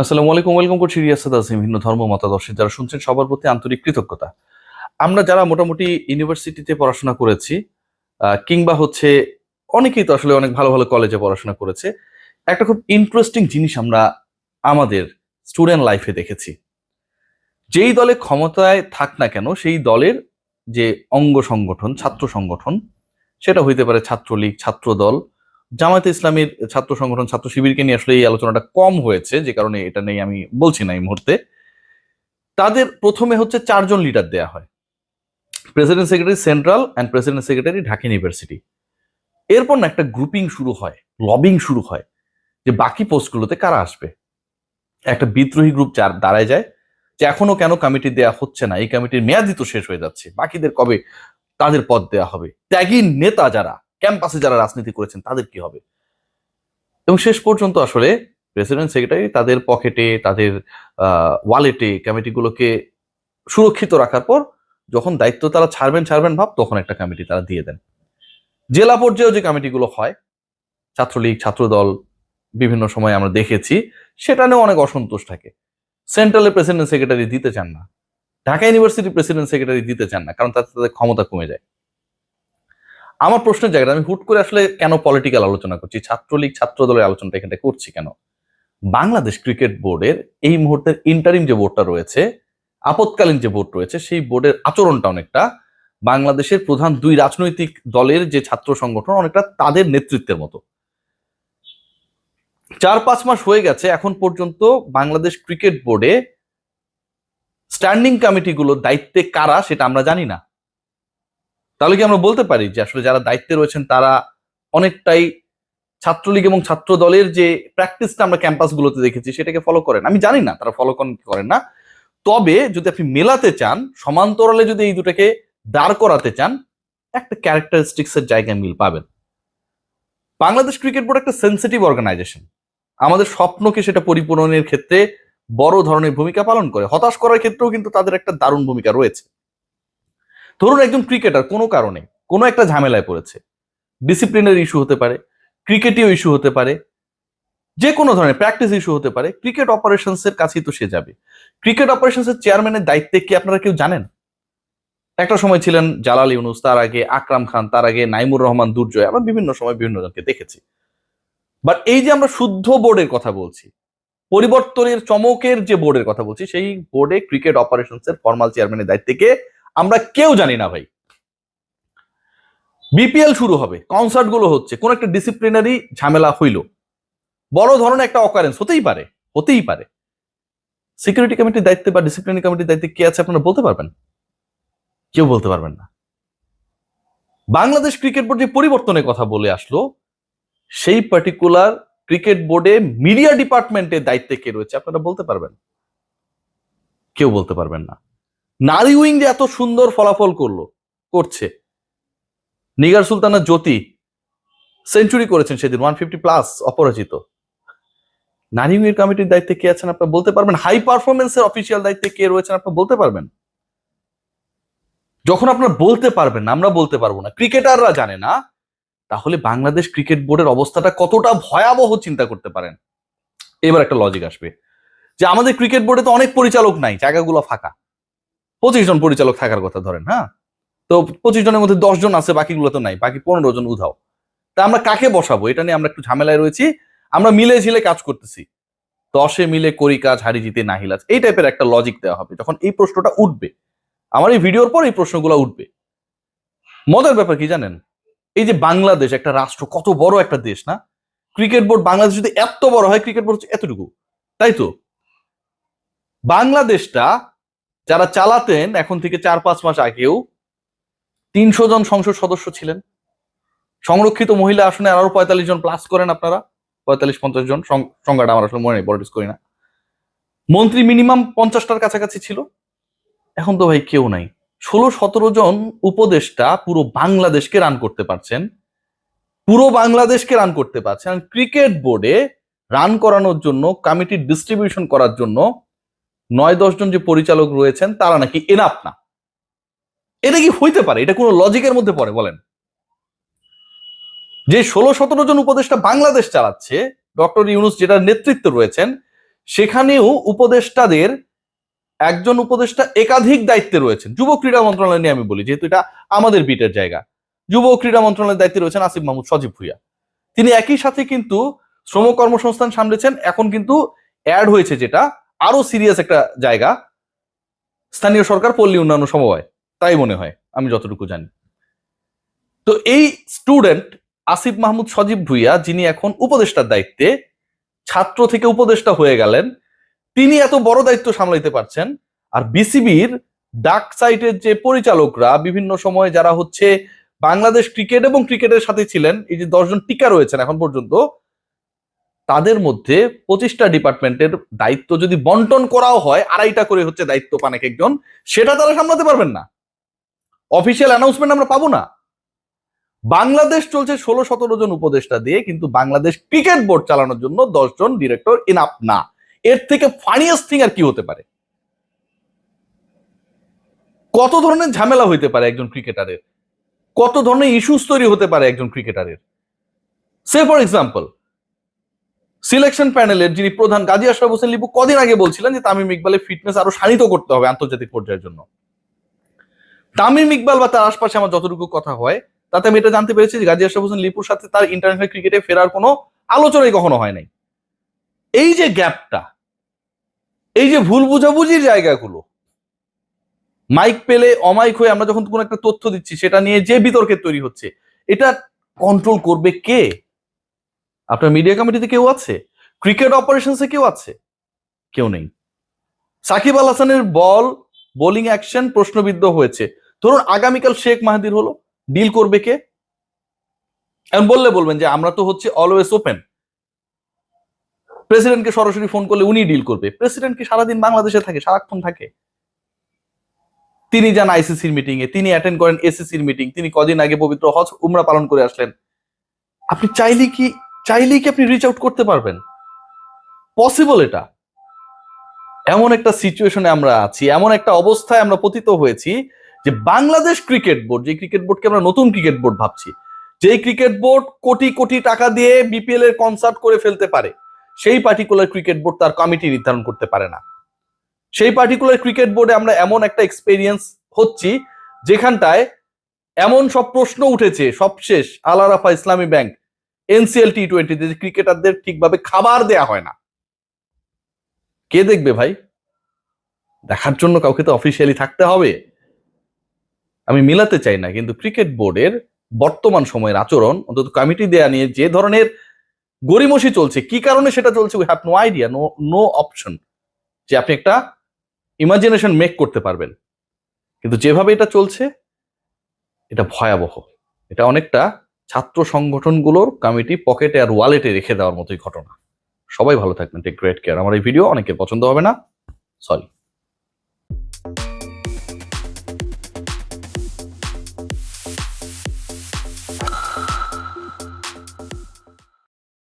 আসসালামু আলাইকুম, ওয়েলকাম করছি রিয়াসাদ আসিম ভিন্ন ধর্ম, মতাদর্শী। যারা শুনছেন সবার প্রতি আন্তরিক কৃতজ্ঞতা। আমরা যারা মোটামুটি ইউনিভার্সিটিতে পড়াশোনা করেছি কিংবা হচ্ছে অনেকেই তো আসলে অনেক ভালো ভালো কলেজে পড়াশোনা করেছে, একটা খুব ইন্টারেস্টিং জিনিস আমরা আমাদের স্টুডেন্ট লাইফে দেখেছি। যেই দলে ক্ষমতায় থাক না কেন, সেই দলের যে অঙ্গ সংগঠন, ছাত্র সংগঠন, সেটা হইতে পারে ছাত্রলীগ ছাত্র দল জামায়াতে ইসলামের ছাত্র সংগঠন ছাত্র শিবিরকে নিয়ে আসলে এই আলোচনাটা কম হয়েছে, যে কারণে এটা নেই আমি বলছি না এই মুহূর্তে। তাদের প্রথমে হচ্ছে চারজন লিডার দেয়া হয়। President secretary central and president secretary Dhaka university এরপর না একটা গ্রুপিং শুরু হয় লবিং শুরু হয়, যে বাকি পোস্টগুলোতে কারা আসবে। একটা বিদ্রোহী গ্রুপ যার দাঁড়ায় যায়, যে এখনও কেন কমিটি দেয়া হচ্ছে না, এই কমিটির মেয়াদই তো শেষ হয়ে যাচ্ছে, বাকিদের কবে তাদের পদ দেয়া হবে? ত্যাগী নেতা যারা ক্যাম্পাসে যারা রাজনীতি করেছেন, তাদের কি হবে? এবং শেষ পর্যন্ত আসলে প্রেসিডেন্ট সেক্রেটারি তাদের পকেটে তাদের ওয়ালেটে কমিটিগুলোকে সুরক্ষিত রাখার পর যখন দায়িত্ব তারা ছাড়বেন ছাড়বেন ভাব, তখন একটা কমিটি তারা দিয়ে দেন। জেলা পর্যায়েও যে কমিটিগুলো হয়, ছাত্রলীগ, ছাত্রদল বিভিন্ন সময় আমরা দেখেছি, সেটা নিয়ে অনেক অসন্তোষ থাকে। সেন্ট্রালে প্রেসিডেন্ট সেক্রেটারি দিতে চান না। ঢাকা ইউনিভার্সিটি প্রেসিডেন্ট সেক্রেটারি দিতে চান না, কারণ তাতে তাদের ক্ষমতা কমে যায়। আমার প্রশ্নের জায়গাটা, আমি হুট করে আসলে কেন পলিটিক্যাল আলোচনা করছি? ছাত্রলীগ ছাত্র দলের আলোচনাটা এখানে করছি কেন? বাংলাদেশ ক্রিকেট বোর্ডের এই মুহূর্তের ইন্টারিম যে বোর্ডটা রয়েছে আপতকালীন যে বোর্ড রয়েছে, সেই বোর্ডের আচরণটা অনেকটা বাংলাদেশের প্রধান দুই রাজনৈতিক দলের যে ছাত্র সংগঠন অনেকটা তাদের নেতৃত্বের মতো। চার পাঁচ মাস হয়ে গেছে, এখন পর্যন্ত বাংলাদেশ ক্রিকেট বোর্ডে স্ট্যান্ডিং কমিটিগুলোর দায়িত্বে কারা সেটা আমরা জানি না। তাহলে কি আমরা বলতে পারি যে আসলে যারা দায়িত্বে রয়েছেন তারা অনেকটাই ছাত্রলীগ এবং ছাত্র দলের যে প্র্যাকটিসটা আমরা ক্যাম্পাসগুলোতে দেখেছি সেটাকে ফলো করেন? আমি জানি না, তারা ফলো করেন না। তবে যদি আপনি মেলাতে চান, সমান্তরালে যদি এই দুটাকে দাঁড় করাতে চান, একটা ক্যারেক্টারিস্টিক্স এর জায়গায় মিল পাবেন। বাংলাদেশ ক্রিকেট বোর্ড একটা সেন্সিটিভ অর্গানাইজেশন আমাদের স্বপ্নকে সেটা পরিপূরণের ক্ষেত্রে বড় ধরনের ভূমিকা পালন করে। হতাশ করার ক্ষেত্রেও কিন্তু তাদের একটা দারুণ ভূমিকা রয়েছে। ধরুন একজন ক্রিকেটার কোনো কারণে কোনো একটা ঝামেলায় পড়েছে ডিসিপ্লিনের ইস্যু হতে পারে ক্রিকেটীয় ইস্যু হতে পারে, যে কোনো ধরনের প্র্যাকটিস ইস্যু হতে পারে ক্রিকেট অপারেশনস এর কাছেই তো সে যাবে। ক্রিকেট অপারেশনস এর চেয়ারম্যানের দায়িত্বে কি আপনারা কেউ জানেন? একটা সময় ছিলেন জালাল ইউনুস, তার আগে আকরাম খান, তার আগে নাইমুর রহমান দুর্জয়, আমরা বিভিন্ন সময় বিভিন্ন জনকে দেখেছি। বাট এই যে আমরা শুদ্ধ বোর্ডের কথা বলছি, পরিবর্তনের চমকের যে বোর্ডের কথা বলছি, সেই বোর্ডে ক্রিকেট অপারেশনস এর ফর্মাল চেয়ারম্যানের দায়িত্বে কে আমরা কেউ জানি না ভাই। বিপিএল শুরু হবে কনসার্টগুলো হচ্ছে, কোন একটা ডিসিপ্লিনারি ঝামেলা হইল। বড় ধরনের একটা অকারেন্স হতেই পারে হতেই পারে। সিকিউরিটি কমিটির দায়িত্বে বা ডিসিপ্লিনারি কমিটির দায়িত্বে কে আছে আপনারা বলতে পারবেন? কেউ বলতে পারবেন না। বাংলাদেশ ক্রিকেট বোর্ড যে পরিবর্তনের কথা বলে আসলো, সেই পার্টিকুলার ক্রিকেট বোর্ডে মিডিয়া ডিপার্টমেন্টের দায়িত্বে কে রয়েছে, আপনারা বলতে পারবেন? কেউ বলতে পারবেন না। নারী উইং যে এত সুন্দর ফলাফল করল, করছে। নিগার সুলতানা জ্যোতি সেঞ্চুরি করেছেন সেদিন ওয়ান ফিফটি প্লাস অপরাজিত। নারী উইং কমিটির দায়িত্বে কে আছেন আপনারা বলতে পারবেন? হাই পারফরমেন্সের অফিসিয়াল দায়িত্বে কে রয়েছেন আপনারা বলতে পারবেন? যখন আপনারা বলতে পারবেন, আমরা বলতে পারব না। ক্রিকেটাররা জানে না, তাহলে বাংলাদেশ ক্রিকেট বোর্ডের অবস্থাটা কতটা ভয়াবহ চিন্তা করতে পারেন? এবার একটা লজিক আসবে। যে আমাদের ক্রিকেট বোর্ডে তো অনেক পরিচালক নাই, জায়গাগুলো ফাঁকা। পঁচিশ জন পরিচালক থাকার কথা ধরেন হ্যাঁ? তো পঁচিশ জনের মধ্যে দশ জন আছে, বাকিগুলো তো নাই, বাকি পনেরো জন উধাও। তা আমরা কাকে বসাবো? এটা নিয়ে আমরা একটু ঝামেলায় রয়েছি। আমরা মিলে ঝিলে কাজ করতেছি। দশে মিলে করি কাজ, হারি জিতে নাহিলাজ এই টাইপের একটা লজিক দেওয়া হবে, যখন এই প্রশ্নটা উঠবে। আমার এই ভিডিওর পর এই প্রশ্নগুলো উঠবে। মজার ব্যাপার কি জানেন? এই যে বাংলাদেশ একটা রাষ্ট্র, কত বড় একটা দেশ, না? ক্রিকেট বোর্ড বাংলাদেশ যদি এত বড় হয়, ক্রিকেট বোর্ড হচ্ছে এতটুকু। তাই তো? বাংলাদেশটা যারা চালাতেন এখন থেকে চার পাঁচ মাস আগেও তিনশো জন সংসদ সদস্য ছিলেন। সংরক্ষিত মহিলা আসনে আরও পঁয়তাল্লিশ জন প্লাস করেন আপনারা। পঁয়তাল্লিশ, পঞ্চাশ জন। সংখ্যাটা আমার আসলে মনে নেই করি না। মন্ত্রী মিনিমাম পঞ্চাশটার কাছাকাছি ছিল। এখন তো ভাই কেউ নাই। ষোলো, সতেরো জন উপদেষ্টা পুরো বাংলাদেশকে রান করতে পারছেন। পুরো বাংলাদেশকে রান করতে পারছেন। ক্রিকেট বোর্ডে রান করানোর জন্য কমিটি ডিস্ট্রিবিউশন করার জন্য নয় দশ জন যে পরিচালক রয়েছেন, তারা নাকি এনাফ না। এটা কি হইতে পারে? এটা কোনো লজিকের মধ্যে পড়ে, বলেন। যে ষোলো সতেরো জন উপদেষ্টা বাংলাদেশ চালাচ্ছে, ডক্টর ইউনুস যেটা নেতৃত্ব রয়েছেন, সেখানেও উপদেষ্টাদের একজন উপদেষ্টা একাধিক দায়িত্বে রয়েছেন। যুব ক্রীড়া মন্ত্রণালয় নিয়ে আমি বলি, যেহেতু এটা আমাদের বিটের জায়গা। যুব ক্রীড়া মন্ত্রণালয়ের দায়িত্বে রয়েছেন আসিফ মাহমুদ সজীব ভুইয়া। তিনি একই সাথে কিন্তু শ্রম কর্মসংস্থান সামলেছেন, এখন কিন্তু অ্যাড হয়েছে যেটা আরও সিরিয়াস একটা জায়গা। স্থানীয় সরকার পল্লী উন্নয়ন সমবায়, তাই মনে হয়, আমি যতটুকু জানি। তো এই স্টুডেন্ট আসিফ মাহমুদ সজীব ভুইয়া, যিনি এখন উপদেষ্টার দায়িত্বে, ছাত্র থেকে উপদেষ্টা হয়ে গেলেন, তিনি এত বড় দায়িত্ব সামলাইতে পারছেন, আর বিসিবির ডাক সাইটের যে পরিচালকরা, বিভিন্ন সময় যারা হচ্ছে বাংলাদেশ ক্রিকেট এবং ক্রিকেটের সাথে ছিলেন, এই যে দশজন টিকা রয়েছেন এখন পর্যন্ত তাদের মধ্যে পঁচিশটা ডিপার্টমেন্টের দায়িত্ব যদি বন্টন করাও হয়, আড়াইটা করে হচ্ছে দায়িত্ব পান এক একজন সেটা তারা সামলাতে পারবেন না। অফিসিয়াল অ্যানাউন্সমেন্ট আমরা পাবো না। বাংলাদেশ চলছে ষোলো সতেরো জন উপদেষ্টা দিয়ে, কিন্তু বাংলাদেশ ক্রিকেট বোর্ড চালানোর জন্য দশজন ডিরেক্টর ইনাফ না। এর থেকে ফানিয়েস্ট থিং আর কি হতে পারে? কত ধরনের ঝামেলা হইতে পারে একজন ক্রিকেটারের? কত ধরনের ইস্যুস তৈরি হতে পারে একজন ক্রিকেটারের? সে ফর এক্সাম্পল সিলেকশন প্যানেলের যিনি প্রধান গাজী আশরাফ হোসেন লিপু কদিন আগে বলছিলেন যে তামিম ইকবালের ফিটনেস আরও শানিত করতে হবে আন্তর্জাতিক পর্যায়ের জন্য। তামিম ইকবাল বা তার আশপাশে আমার যতটুকু কথা হয়, তাতে আমি এটা জানতে পেরেছি যে গাজী আশরাফ হোসেন লিপুর সাথে তার ইন্টারন্যাশনাল ক্রিকেটে ফেরার কোনো আলোচনাই কখনো হয় নাই। এই যে গ্যাপটা এই যে ভুল বুঝাবুঝির জায়গাগুলো মাইক পেলে অমাইক হয়ে আমরা যখন কোনো একটা তথ্য দিচ্ছি, সেটা নিয়ে যে বিতর্কের তৈরি হচ্ছে, এটা কন্ট্রোল করবে কে? আপনার মিডিয়া কমিটিতে কেউ আছে? ক্রিকেট অপারেশনসে কেউ আছে? কেউ নেই। সাকিব আল হাসানের বল বোলিং অ্যাকশন প্রশ্নবিদ্ধ হয়েছে। ধরুন আগামীকাল শেখ মাহাদির হলো। ডিল করবে কে? এখন বললে বলবেন যে আমরা তো হচ্ছে অলওয়েজ ওপেন প্রেসিডেন্টকে সরাসরি ফোন করলে উনি ডিল করবে। প্রেসিডেন্ট কি সারাদিন বাংলাদেশে থাকে, সারাক্ষণ থাকে? তিনি যান আইসিসির মিটিং এ, তিনি অ্যাটেন্ড করেন এসিসির মিটিং তিনি কদিন আগে পবিত্র হজ, উমরা পালন করে আসলেন। আপনি চাইলে কি চাইলেই কি আপনি রিচ আউট করতে পারবেন? পসিবল এটা। এমন একটা সিচুয়েশনে আমরা আছি, এমন একটা অবস্থায় আমরা পতিত হয়েছি যে বাংলাদেশ ক্রিকেট বোর্ড যে ক্রিকেট বোর্ডকে আমরা নতুন ক্রিকেট বোর্ড ভাবছি যে ক্রিকেট বোর্ড কোটি কোটি টাকা দিয়ে বিপিএল এর কনসার্ট করে ফেলতে পারে, সেই পার্টিকুলার ক্রিকেট বোর্ড তার কমিটি নির্ধারণ করতে পারে না। সেই পার্টিকুলার ক্রিকেট বোর্ডে আমরা এমন একটা এক্সপেরিয়েন্স হচ্ছি, যেখানটায় এমন সব প্রশ্ন উঠেছে, সবশেষ আলারাফা ইসলামী ব্যাংক এনসিএল টি টোয়েন্টিতে যে ক্রিকেটারদের ঠিকভাবে খাবার দেয়া হয় না। কে দেখবে ভাই? দেখার জন্য কাউকে তো অফিসিয়ালি থাকতে হবে। আমি মিলাতে চাই না, কিন্তু ক্রিকেট বোর্ডের বর্তমান সময়ের আচরণ, অন্তত কমিটি দেয়া নিয়ে যে ধরনের গরিমসি চলছে, কি কারণে সেটা চলছে we have no idea no no option যে আপনি একটা ইমাজিনেশন মেক করতে পারবেন। কিন্তু যেভাবে এটা চলছে, এটা ভয়াবহ। এটা অনেকটা ছাত্র সংগঠনগুলোর কমিটি পকেটে আর ওয়ালেটে রেখে দেওয়ার মতোই ঘটনা। সবাই ভালো থাকবেন টেক গ্রেট কেয়ার আমার এই ভিডিও অনেকের পছন্দ হবে না। সরি